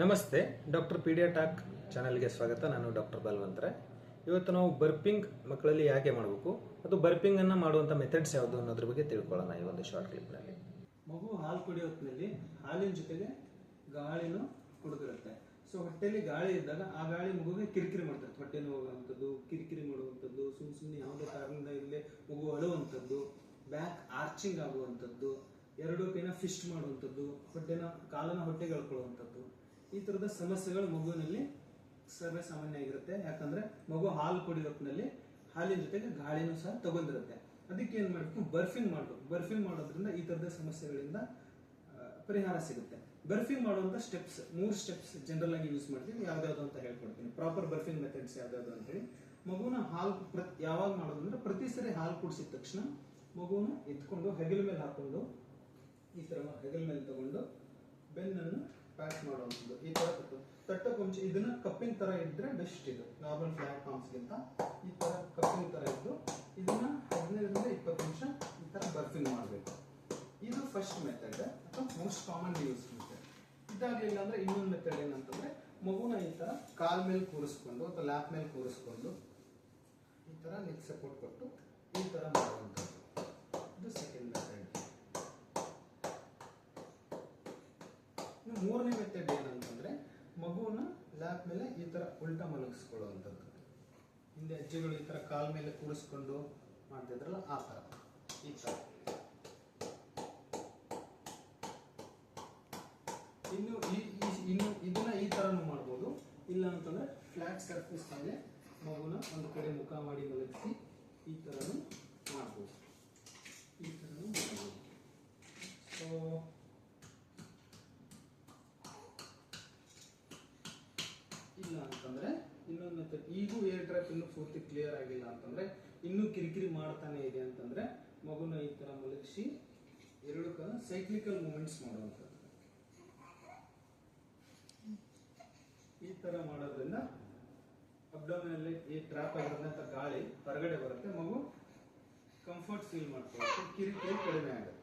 ನಮಸ್ತೆ, doctor Pedia talk ಚಾನಲ್ಗೆ ಸ್ವಾಗತ. ನಾನು ಡಾಕ್ಟರ್ ಬಲ್ವಂತ್ರೆ. ಇವತ್ತು ನಾವು ಬರ್ಪಿಂಗ್ ಮಕ್ಕಳಲ್ಲಿ ಯಾಕೆ ಮಾಡಬೇಕು ಅದು ಬರ್ಪಿಂಗ್ ಅನ್ನ ಮಾಡುವಂಥ ಮೆಥಡ್ಸ್ ಯಾವುದು ಅನ್ನೋದ್ರ ಬಗ್ಗೆ ತಿಳ್ಕೊಳ್ಳೋಣ ಈ ಒಂದು ಶಾರ್ಟ್ ಕ್ಲಿಪ್ನಲ್ಲಿ ಮಗು ಹಾಲು ಕುಡಿಯೋ ಹೊತ್ತಿನಲ್ಲಿ ಹಾಲಿನ ಜೊತೆಗೆ ಗಾಳಿನೂ ಕುಡಿದಿರುತ್ತೆ. ಸೊ ಹೊಟ್ಟೆಯಲ್ಲಿ ಗಾಳಿ ಇದ್ದಾಗ ಆ ಗಾಳಿ ಮಗುಗೆ ಕಿರಿಕಿರಿ ಮಾಡ್ತದೆ. ಹೊಟ್ಟೆ ನೋವುವಂಥದ್ದು ಕಿರಿಕಿರಿ ಮಾಡುವಂಥದ್ದು ಸುಮ್ಮನೆ ಸುಮ್ಮನೆ ಯಾವುದೇ ಕಾರಣದಿಂದ ಇಲ್ಲೇ ಮಗು ಅಳುವಂಥದ್ದು ಬ್ಯಾಕ್ ಆರ್ಚಿಂಗ್ ಆಗುವಂಥದ್ದು, ಎರಡು ಕೈನ ಫಿಸ್ಟ್ ಮಾಡುವಂಥದ್ದು, ಹೊಟ್ಟೆನ ಕಾಲನ ಹೊಟ್ಟೆಗೆ ಎಳ್ಕೊಳ್ಳುವಂಥದ್ದು. ಈ ತರದ ಸಮಸ್ಯೆಗಳು ಮಗುವಿನಲ್ಲಿ ಸರ್ವೇ ಸಾಮಾನ್ಯ ಆಗಿರುತ್ತೆ ಯಾಕಂದ್ರೆ ಮಗು ಹಾಲು ಕುಡಿಯೋ ಹೊತ್ತಿನಲ್ಲಿ ಹಾಲಿನ ಜೊತೆಗೆ ಗಾಳಿನೂ ಸಹ ತಗೊಂಡಿರುತ್ತೆ. ಅದಕ್ಕೆ ಏನ್ ಮಾಡಬೇಕು? ಬರ್ಫಿಂಗ್ ಮಾಡಬೇಕು. ಬರ್ಫಿಂಗ್ ಮಾಡೋದ್ರಿಂದ ಈ ತರದ ಸಮಸ್ಯೆಗಳಿಂದ ಪರಿಹಾರ ಸಿಗುತ್ತೆ. ಬರ್ಫಿಂಗ್ ಮಾಡುವಂತ ಸ್ಟೆಪ್ಸ್ ಮೂರು ಸ್ಟೆಪ್ಸ್ ಜನರಲ್ ಆಗಿ ಯೂಸ್ ಮಾಡ್ತೀವಿ ಯಾವ್ದಾವ್ದು ಅಂತ ಹೇಳ್ಕೊಡ್ತೀನಿ. ಪ್ರಾಪರ್ ಬರ್ಫಿಂಗ್ ಮೆಥಡ್ಸ್ ಯಾವ್ದಾವ್ದು ಅಂತ ಹೇಳಿ. ಮಗುನ ಹಾಲು ಯಾವಾಗ ಮಾಡೋದಂದ್ರೆ ಪ್ರತಿ ಸರಿ ಹಾಲು ಕುಡಿಸಿದ ತಕ್ಷಣ ಮಗುನ ಎತ್ಕೊಂಡು ಹೆಗಲ ಮೇಲೆ ಹಾಕೊಂಡು ಈ ತರ ಹೆಗಲ ಮೇಲೆ ತಗೊಂಡು ಬೆನ್ನನ್ನು ಪ್ಯಾಕ್ ಮಾಡುವಂಥದ್ದು, ಈ ಥರ ತಟ್ಟು ಮುಂಚೆ ಇದನ್ನ ಕಪ್ಪಿನ ತರ ಇದ್ರೆ ಬೆಸ್ಟ್ ಇದು. ನಾರ್ಮಲ್ ಫ್ಲಾಟ್ ಗಿಂತ ಈ ಥರ ಕಪ್ಪಿನ ತರ ಇದ್ದು, ಇದನ್ನ ಹದಿನೈದರಿಂದ ಇಪ್ಪತ್ತು ನಿಮಿಷ ಈ ಥರ ಬರ್ಫಿಂಗ್ ಮಾಡಬೇಕು. ಇದು ಫಸ್ಟ್ ಮೆಥಡ್ ಅಥವಾ ಮೋಸ್ಟ್ ಕಾಮನ್ ಯೂಸ್ ಮೆಥಡ್ ಇದಾಗಲಿಲ್ಲ ಅಂದ್ರೆ ಇನ್ನೊಂದು ಮೆಥಡ್ ಏನಂತಂದ್ರೆ, ಮಗುನ ಈ ಥರ ಕಾಲ್ ಮೇಲೆ ಕೂರಿಸ್ಕೊಂಡು ಅಥವಾ ಲ್ಯಾಪ್ ಮೇಲೆ ಕೂರಿಸ್ಕೊಂಡು ಈ ಥರ ನೆಕ್ ಸಪೋರ್ಟ್ ಕೊಟ್ಟು ಈ ತರ ಮಾಡುವಂಥದ್ದು ಇದು ಸೆಕೆಂಡ್ ಮೆಥಡ್ ಇನ್ನು ಮೂರನೇ ಮೆಥಡ್ ಏನಂತಂದ್ರೆ ಮಗುವನ್ನ ಲ್ಯಾಪ್ ಮೇಲೆ ಈ ತರ ಉಲ್ಟಾ ಮಲಗಿಸ್ಕೊಳ್ಳುವಂಥದ್ದು. ಹಿಂದೆ ಅಜ್ಜಿಗಳು ಈ ತರ ಕಾಲ್ ಮೇಲೆ ಕೂರಿಸ್ಕೊಂಡು ಮಾಡ್ತಿದ್ರಲ್ಲ ಆ ತರ. ಈ ತರ. ಇನ್ನು ಈ- ಇನ್ನು ಇದನ್ನ ಈ ತರನು ಮಾಡ್ಬೋದು. ಇಲ್ಲ ಅಂತಂದ್ರೆ ಫ್ಲಾಟ್ ಸರ್ಫೇಸ್ ಮೇಲೆ ಮಗುನ ಒಂದು ಕಡೆ ಮುಖ ಮಾಡಿ ಮಲಗಿಸಿ ಈ ತರನು ಮಾಡ್ಬೋದು ಈ ತರನು ಮಾಡ್ಬೋದು ಸೊ ಇಲ್ಲ ಅಂತಂದ್ರೆ ಇನ್ನೊಂದು ಮೆಥಡ್ ಈಗೂ ಏರ್ ಡ್ರಾಪ್ ಇನ್ನೂ ಪೂರ್ತಿ ಕ್ಲಿಯರ್ ಆಗಿಲ್ಲ ಅಂತಂದ್ರೆ ಇನ್ನೂ ಕಿರಿಕಿರಿ ಮಾಡ್ತಾನೆ ಇದೆ ಅಂತಂದ್ರೆ ಮಗುನ ಈ ತರ ಮಲಗಿಸಿ ಎರಡು ಕಾಲ ಸೈಕ್ಲಿಕಲ್ ಮೂಮೆಂಟ್ಸ್ ಮಾಡುವಂಥದ್ದು. ಈ ತರ ಮಾಡೋದ್ರಿಂದ ಅಬ್ಡೋಮಿನಲ್ಲಿ ಈ ಟ್ರಾಪ್ ಆಗಿರೋದಂತ ಗಾಳಿ ಹೊರಗಡೆ ಬರುತ್ತೆ, ಮಗು ಕಂಫರ್ಟ್ ಫೀಲ್ ಮಾಡ್ಕೊಳ್ಳುತ್ತೆ, ಕಿರಿಕಿರಿ ಕಡಿಮೆ ಆಗುತ್ತೆ.